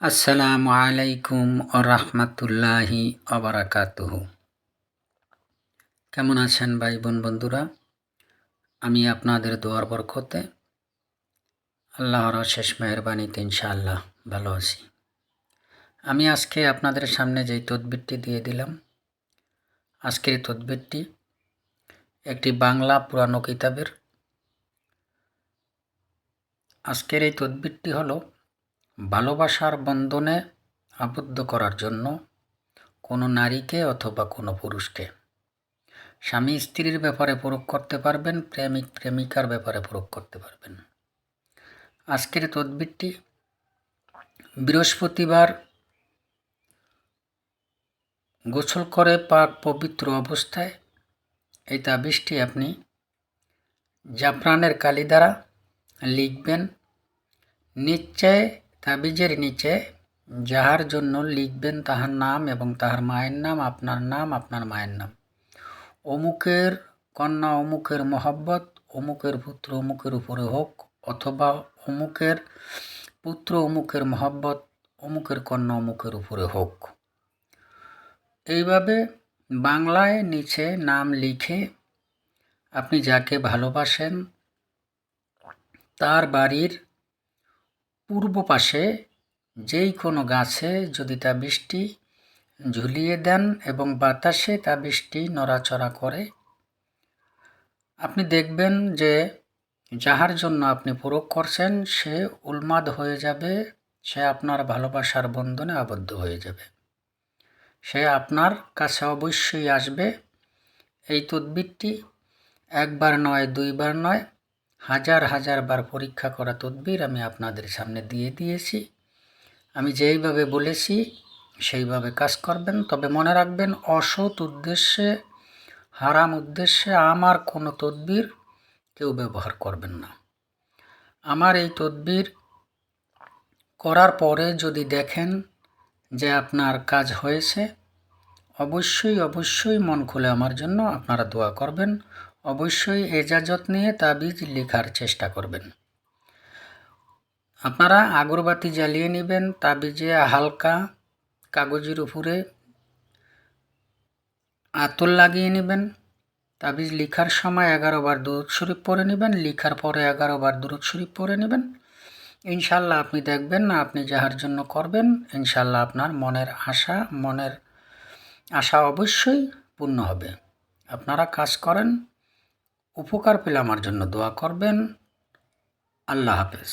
আসসালামু আলাইকুম ও রহমতুল্লাহি অবরাকাতুহ কেমন আছেন ভাই বোন বন্ধুরা? আমি আপনাদের দোয়ার বরকতে আল্লাহর শেষ মেহরবানিতে ইনশাআল্লাহ ভালো আছি। আমি আজকে আপনাদের সামনে যেই তদবিরটি দিয়ে দিলাম, আজকের তদবিরটি একটি বাংলা পুরানো কিতাবের। আজকের এই তদবিরটি হলো ভালোবাসার বন্ধনে আবদ্ধ করার জন্য কোনো নারীকে অথবা কোনো পুরুষকে। স্বামী স্ত্রীর ব্যাপারে প্রয়োগ করতে পারবেন, প্রেমিক প্রেমিকার ব্যাপারে প্রয়োগ করতে পারবেন। আজকের তদবিরটি বৃহস্পতিবার গোসল করে পাক পবিত্র অবস্থায় এই তাবিজটি আপনি জাফরানের কালি দ্বারা লিখবেন, নিশ্চয় তাবিজের নিচে যাহার জন্য লিখবেন তাহার নাম এবং তাহার মায়ের নাম, আপনার নাম, আপনার মায়ের নাম। অমুকের কন্যা অমুকের মহব্বত, অমুকের পুত্র অমুকের উপরে হোক, অথবা অমুকের পুত্র অমুকের মহব্বত, অমুকের কন্যা অমুকের উপরে হোক। এইভাবে বাংলায় নিচে নাম লিখে আপনি যাকে ভালোবাসেন, তার বাড়ির পূর্ব পাশে যেই কোনো গাছে যদি তা বৃষ্টি ঝুলিয়ে দেন এবং বাতাসে তা বৃষ্টি নড়াচড়া করে, আপনি দেখবেন যে যাহার জন্য আপনি প্রয়োগ করছেন, সে উন্মাদ হয়ে যাবে, সে আপনার ভালোবাসার বন্ধনে আবদ্ধ হয়ে যাবে। সে আপনার কাছে অবশ্যই আসবে। এই তদ্বিরটি একবার নয়, দুইবার নয় হাজার হাজার বার পরীক্ষা করা তদবির আমি আপনাদের সামনে দিয়ে দিয়েছি। আমি যেইভাবে বলেছি, সেইভাবে কাজ করবেন। তবে মনে রাখবেন, অসৎ উদ্দেশ্যে, হারাম উদ্দেশ্যে আমার কোনো তদবির কেউ ব্যবহার করবেন না। আমার এই তদবির করার পরে যদি দেখেন যে আপনার কাজ হয়েছে, অবশ্যই অবশ্যই মন খুলে আমার জন্য আপনারা দোয়া করবেন। অবশ্যই এজাজত নিয়ে তাবিজ লেখার চেষ্টা করবেন। আপনারা আগরবাতি জ্বালিয়ে নেবেন, তাবিজে হালকা কাগজের উপরে আতল লাগিয়ে নেবেন। তাবিজ লিখার সময় এগারো বার দুরুদ শরীফ পরে নেবেন, লিখার পরে এগারো বার দুরুদ শরীফ পরে নেবেন। ইনশাল্লাহ আপনি দেখবেন না আপনি যাহার জন্য করবেন ইনশাল্লাহ আপনার মনের আশা মনের আশা অবশ্যই পূর্ণ হবে। আপনারা কাজ করেন উপকার পেলে আমার জন্য দোয়া করবেন। আল্লাহ হাফেজ।